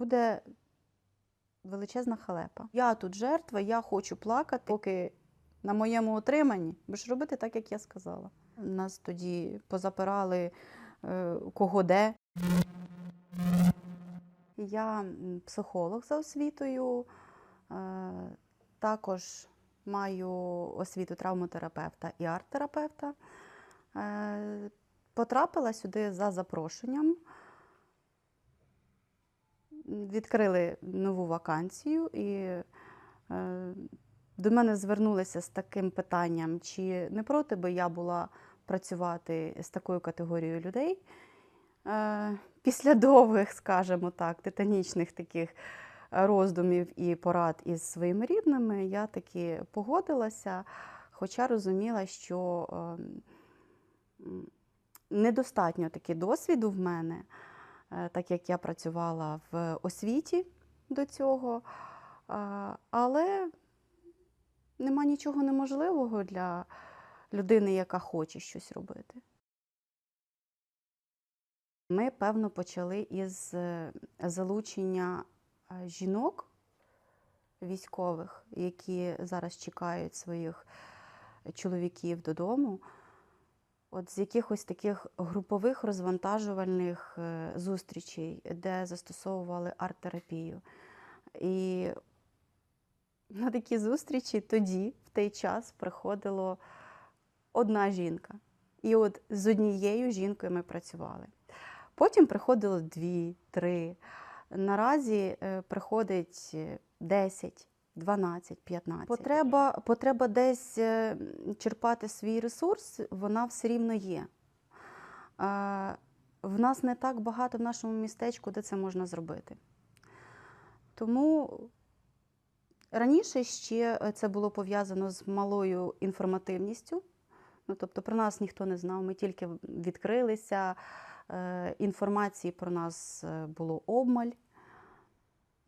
буде величезна халепа. Я тут жертва, я хочу плакати, поки на моєму отриманні будеш робити так, як я сказала. Нас тоді позапирали е, кого де. Я психолог за освітою, е, також маю освіту травмотерапевта і арт-терапевта. Е, Потрапила сюди за запрошенням. Відкрили нову вакансію, і е, до мене звернулися з таким питанням, чи не проти би я була працювати з такою категорією людей. Е, Після довгих, скажімо так, титанічних таких роздумів і порад із своїми рідними, я таки погодилася, хоча розуміла, що ем, недостатньо таки досвіду в мене, так як я працювала в освіті до цього. Але нема нічого неможливого для людини, яка хоче щось робити. Ми, певно, почали із е, залучення е, жінок військових, які зараз чекають своїх чоловіків додому. От з якихось таких групових розвантажувальних е, зустрічей, де застосовували арт-терапію. І на такі зустрічі тоді, в той час, приходило одна жінка. І от з однією жінкою ми працювали. Потім приходило дві, три. Наразі е, приходить е, 10, 12, 15. Потреба, потреба десь е, черпати свій ресурс, вона все рівно є. Е, В нас не так багато в нашому містечку, де це можна зробити. Тому раніше ще е, це було пов'язано з малою інформативністю. Ну, тобто про нас ніхто не знав, ми тільки відкрилися, інформації про нас було обмаль.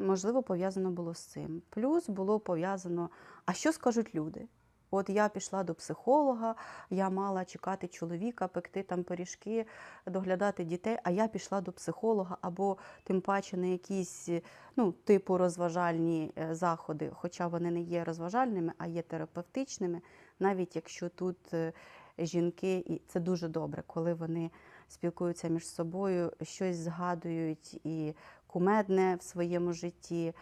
Можливо, пов'язано було з цим. Плюс було пов'язано, а що скажуть люди? От я пішла до психолога, я мала чекати чоловіка, пекти там пиріжки, доглядати дітей, а я пішла до психолога або тим паче на якісь ну, типу розважальні е, заходи, хоча вони не є розважальними, а є терапевтичними, навіть якщо тут е, жінки, і це дуже добре, коли вони спілкуються між собою, щось згадують і кумедне в своєму житті,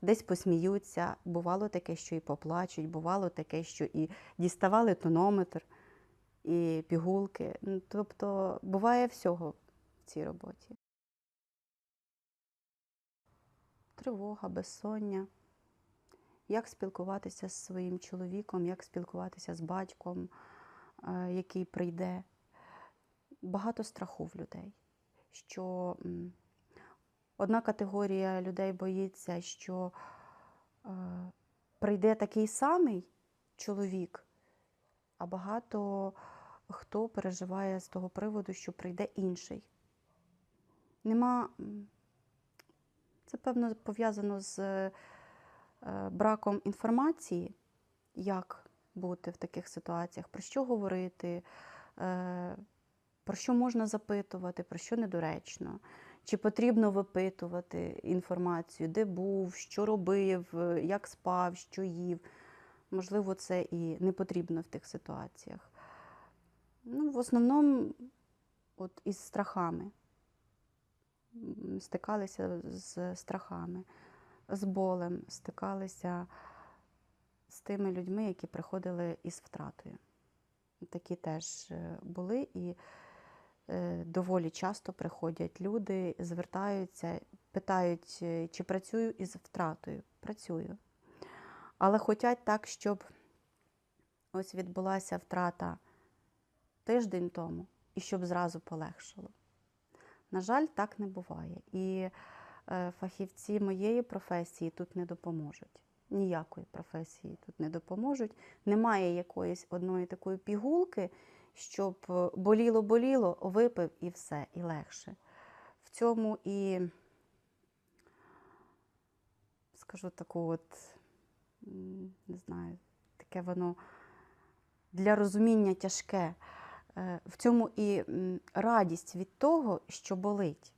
десь посміються. Бувало таке, що і поплачуть, бувало таке, що і діставали тонометр, і пігулки. Ну, Тобто буває всього в цій роботі. Тривога, безсоння. Як спілкуватися з своїм чоловіком, як спілкуватися з батьком, е, який прийде. Багато страху в людей, що одна категорія людей боїться, що е, прийде такий самий чоловік, а багато хто переживає з того приводу, що прийде інший. Нема. Це, певно, пов'язано з е, браком інформації, як бути в таких ситуаціях, про що говорити, е, про що можна запитувати, про що недоречно. Чи потрібно випитувати інформацію, де був, що робив, як спав, що їв. Можливо, це і не потрібно в тих ситуаціях. Ну, в основному от із страхами. Стикалися з страхами, з болем, стикалися з тими людьми, які приходили із втратою. Такі теж е, були і доволі часто приходять люди, звертаються, питають, е, чи працюю із втратою. Працюю. Але хочуть так, щоб ось відбулася втрата тиждень тому і щоб зразу полегшало. На жаль, так не буває. І е, фахівці моєї професії тут не допоможуть. Ніякої професії тут не допоможуть. Немає якоїсь одної такої пігулки, щоб е, боліло-боліло, випив і все, і легше. В цьому і скажу таку от, не знаю, таке воно для розуміння тяжке. Е, В цьому і радість від того, що болить.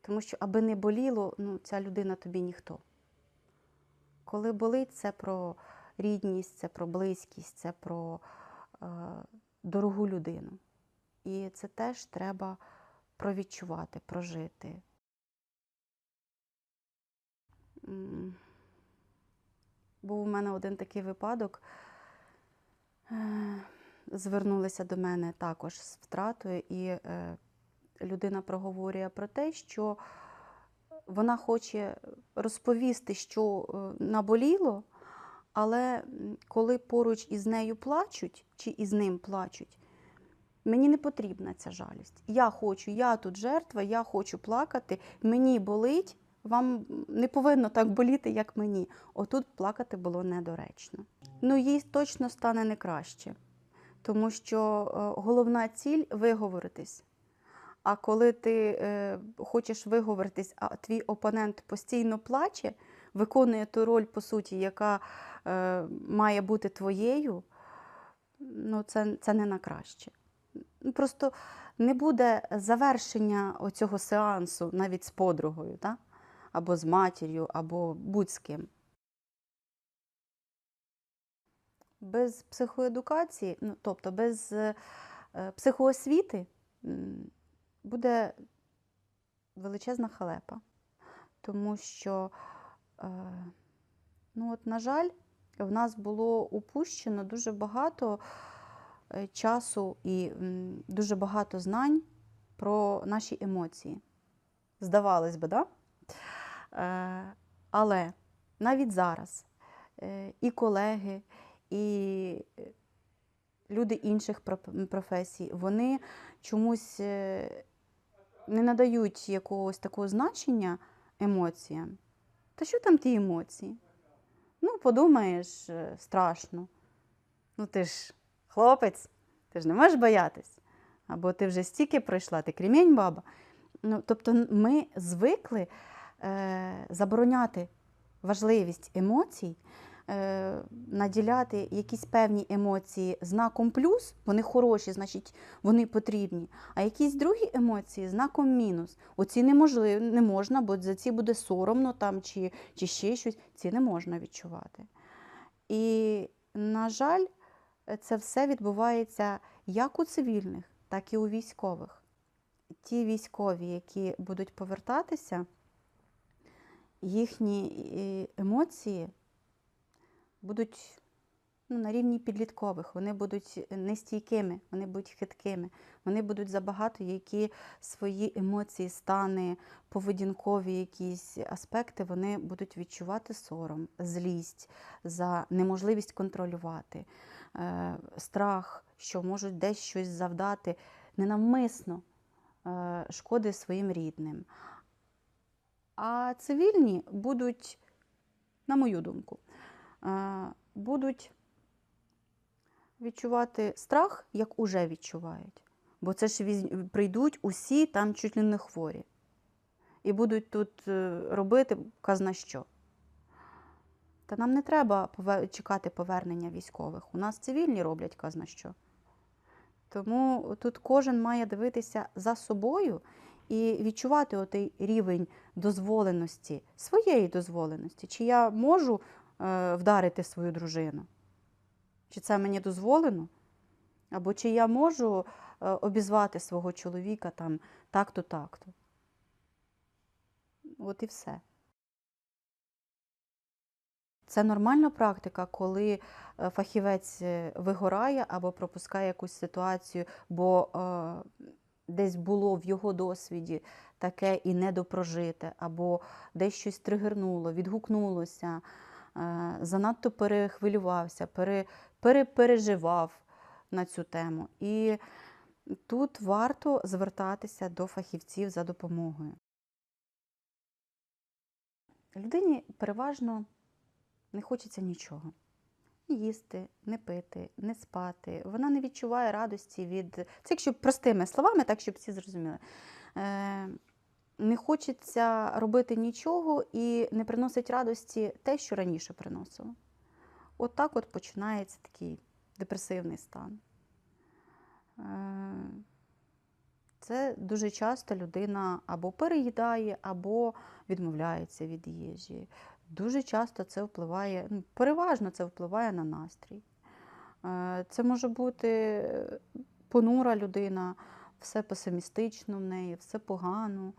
Тому що, аби не боліло, ну, ця людина тобі ніхто. Коли болить, це про рідність, це про близькість, це про е, дорогу людину. І це теж треба провідчувати, прожити. Був у мене один такий випадок. Е, Звернулися до мене також з втратою, і е, людина проговорює про те, що вона хоче розповісти, що е, наболіло, але коли поруч із нею плачуть чи із ним плачуть, мені не потрібна ця жалість. Я хочу, я тут жертва, я хочу плакати, мені болить, вам не повинно так боліти, як мені. Отут плакати було недоречно. Ну, їй точно стане не краще, тому що е, головна ціль виговоритись. А коли ти е, хочеш виговоритись, а твій опонент постійно плаче, виконує ту роль, по суті, яка має бути твоєю, ну це, це не на краще. Ну, Просто не буде завершення оцього сеансу навіть з подругою, та? або з матір'ю, або будь з ким. Без психоедукації, ну, тобто без е, психоосвіти, буде величезна халепа. Тому що, е, ну от, на жаль, в нас було упущено дуже багато е, часу і дуже багато знань про наші емоції. Здавалось би, да? Е, але навіть зараз е, і колеги, і люди інших професій, вони чомусь не надають якогось такого значення емоціям. Та що там ті емоції? Ну, подумаєш, е, страшно. Ну, ти ж хлопець, ти ж не можеш боятись. Або ти вже стільки пройшла, ти крімінь баба. Ну, тобто ми звикли е, забороняти важливість емоцій, наділяти якісь певні емоції знаком плюс, вони хороші, значить вони потрібні, а якісь другі емоції знаком мінус. Оці неможливо, не можна, бо за ці буде соромно там, чи, чи ще щось, ці не можна відчувати. І, на жаль, це все відбувається як у цивільних, так і у військових. Ті військові, які будуть повертатися, їхні е, емоції будуть ну, на рівні підліткових, вони будуть нестійкими, вони будуть хиткими, вони будуть забагато які свої емоції, стани, поведінкові якісь аспекти, вони будуть відчувати сором, злість за неможливість контролювати, е, страх, що можуть десь щось завдати ненавмисно е, шкоди своїм рідним. А цивільні будуть, на мою думку, будуть відчувати страх, як уже відчувають. Бо це ж прийдуть усі там чуть ли не хворі. І будуть тут е, робити казна що. Та нам не треба чекати повернення військових. У нас цивільні роблять казна що. Тому тут кожен має дивитися за собою і відчувати отий рівень дозволеності, своєї дозволеності. Чи я можу е, вдарити свою дружину? Чи це мені дозволено? Або чи я можу е, обізвати свого чоловіка там так-то, так-то. От і все. Це нормальна практика, коли е, фахівець е, вигорає або пропускає якусь ситуацію, бо е, десь було в його досвіді таке і недопрожите, або десь щось тригернуло, відгукнулося, е, занадто перехвилювався, пере, перепереживав на цю тему. І тут варто звертатися до фахівців за допомогою. Людині переважно не хочеться нічого. Ні їсти, не пити, не спати. Вона не відчуває радості від. Це якщо простими словами, так щоб всі зрозуміли. Не хочеться робити нічого і не приносить радості те, що раніше приносило. От так от починається такий депресивний стан. Е, Це дуже часто людина або переїдає, або відмовляється від їжі. Дуже часто це впливає, ну, переважно це впливає на настрій. Е, Це може бути е, понура людина, все песимістично в неї, все погано.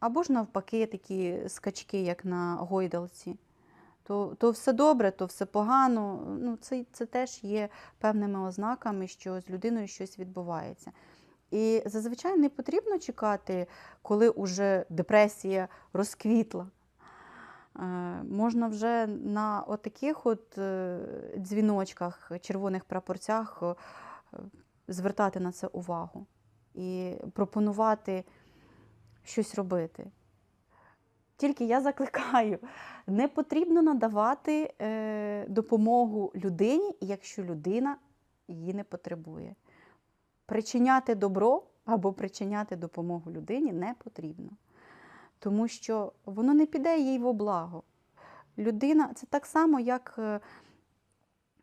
Або ж навпаки, такі скачки, як на гойдалці. То, то все добре, то все погано. Ну, це, це теж є певними ознаками, що з людиною щось відбувається. І зазвичай не потрібно чекати, коли уже депресія розквітла. Е, Можна вже на отаких от е, дзвіночках, червоних прапорцях е, звертати на це увагу і пропонувати щось робити. Тільки я закликаю, не потрібно надавати е, допомогу людині, якщо людина її не потребує. Причиняти добро або причиняти допомогу людині не потрібно, тому що воно не піде їй во благо. Людина це так само, як е,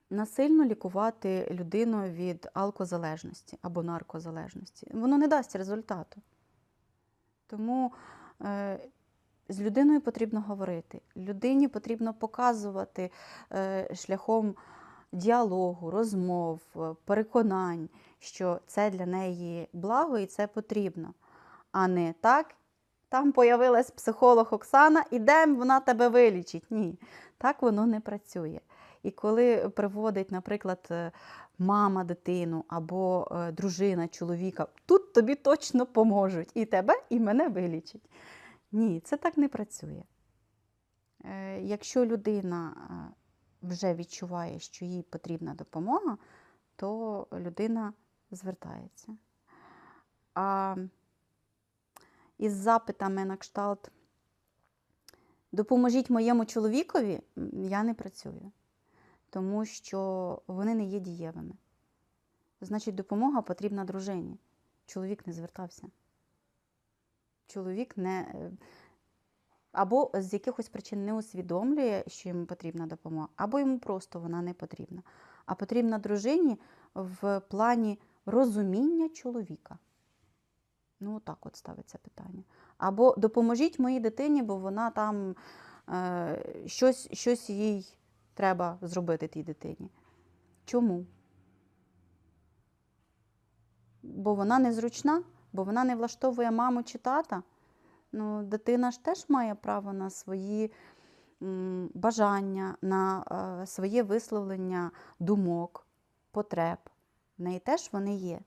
насильно лікувати людину від алкозалежності або наркозалежності. Воно не дасть результату. Тому е, з людиною потрібно говорити. Людині потрібно показувати е, шляхом діалогу, розмов, е, переконань, що це для неї благо і це потрібно. А не так, там появилась психолог Оксана, ідемо, вона тебе вилічить. Ні, так воно не працює. І коли приводить, наприклад, мама дитину або е, дружина чоловіка, тут тобі точно поможуть і тебе, і мене вилічать. Ні, це так не працює. Е, Якщо людина е, вже відчуває, що їй потрібна допомога, то людина звертається. А із запитами на кшталт Допоможіть моєму чоловікові, я не працюю, тому що вони не є дієвими. Значить, допомога потрібна дружині. Чоловік не звертався. Чоловік не е, або з якихось причин не усвідомлює, що йому потрібна допомога, або йому просто вона не потрібна. А потрібна дружині в плані розуміння чоловіка. Ну, так от ставиться питання. Або допоможіть моїй дитині, бо вона там е, щось, щось їй треба зробити тій дитині. Чому? Бо вона незручна, бо вона не влаштовує маму чи тата. Ну, дитина ж теж має право на свої бажання, на е, своє висловлення думок, потреб. В неї теж вони є.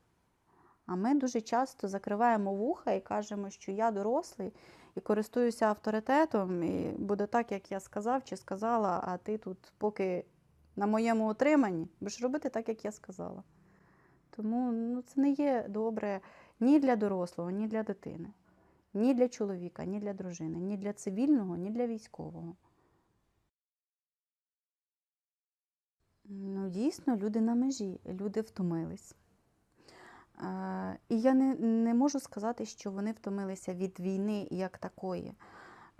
А ми дуже часто закриваємо вуха і кажемо, що я дорослий і користуюся авторитетом, і буде так, як я сказав чи сказала, а ти тут поки на моєму утриманні будеш робити так, як я сказала. Тому ну, це не є добре ні для дорослого, ні для дитини, ні для чоловіка, ні для дружини, ні для цивільного, ні для військового. Ну, дійсно, люди на межі, люди втомились. Е, І я не, не можу сказати, що вони втомилися від війни як такої.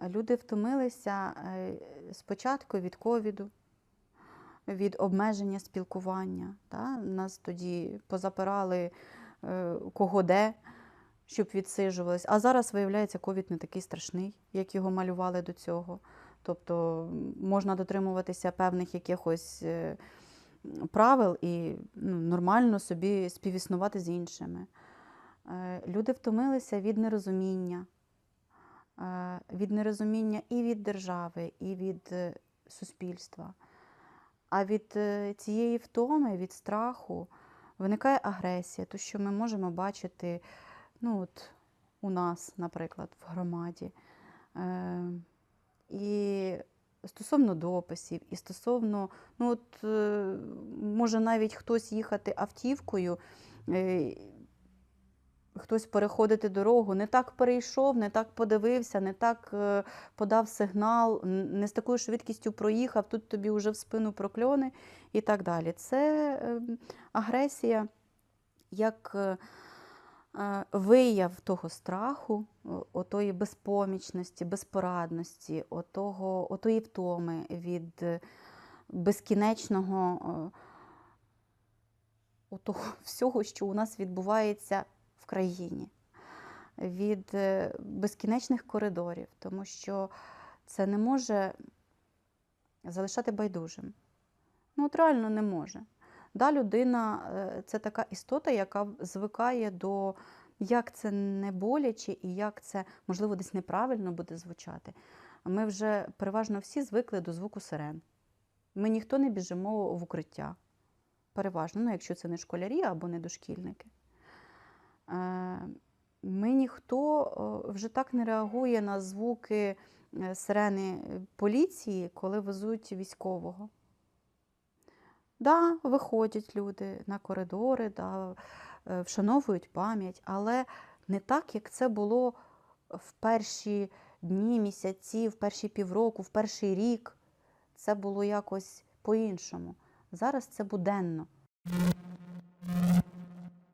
Люди втомилися е, спочатку від ковіду, від обмеження спілкування. Та? Нас тоді позапирали е, кого де, щоб відсиджувались. А зараз, виявляється, ковід не такий страшний, як його малювали до цього. Тобто можна дотримуватися певних якихось правил і ну, нормально собі співіснувати з іншими. Е, Люди втомилися від нерозуміння, е, від нерозуміння і від держави, і від е, суспільства. А від цієї втоми, від страху виникає агресія, то що ми можемо бачити ну, от, у нас, наприклад, в громаді. І стосовно дописів, і стосовно, ну от е, може навіть хтось їхати автівкою, е, хтось переходити дорогу, не так перейшов, не так подивився, не так е, подав сигнал, не з такою швидкістю проїхав, тут тобі вже в спину прокльони і так далі. Це е, агресія як вияв того страху, о- отої безпомічності, безпорадності, отого, отої втоми від е, безкінечного е, отого всього, що у нас відбувається в країні, від е, безкінечних коридорів, тому що це не може залишати байдужим. Ну, от реально не може. Да, людина е, це така істота, яка звикає до як це не боляче і як це, можливо, десь неправильно буде звучати. Ми вже переважно всі звикли до звуку сирен. Ми ніхто не біжимо в укриття. Переважно, ну, якщо це не школярі або не дошкільники. Е, Ми ніхто вже так не реагує на звуки е, сирени поліції, коли везуть військового. Да, виходять люди на коридори, да, е, вшановують пам'ять, але не так, як це було в перші дні, місяці, в перші півроку, в перший рік. Це було якось по-іншому. Зараз це буденно.